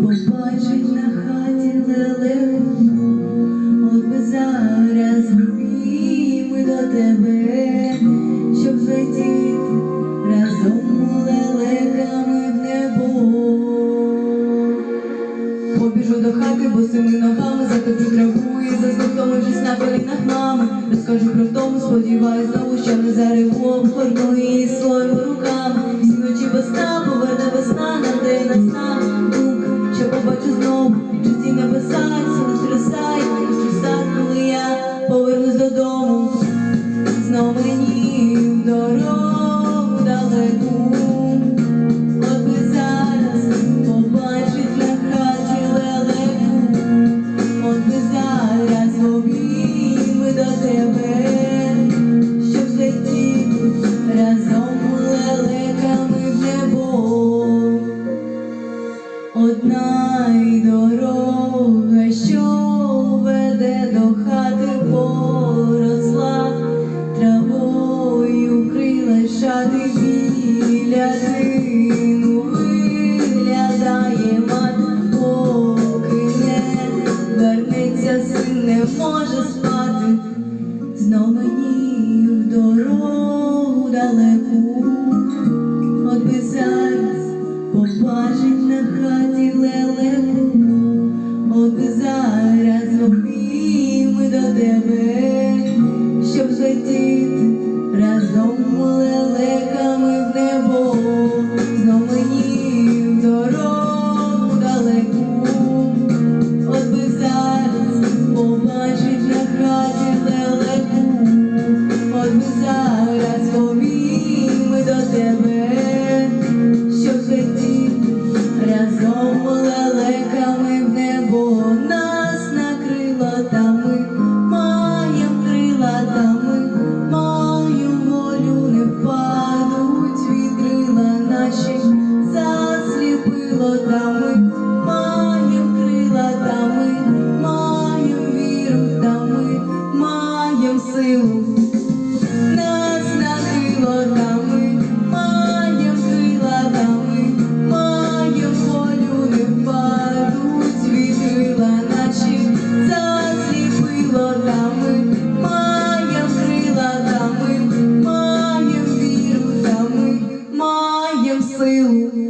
бо ж на хаті лелеку, от би зараз ми до тебе, щоб летіти разом лелеками в небо. Побіжу до хати, босими ногами затоплю траву і заслухтовуючись на колінах мами. Розкажу про втому, сподіваюсь, знову, що не зареву, обгорну її своїми руками. Всі ночі без поверне весна. Щоб злетіти разом лелеками наші засліпило, та ми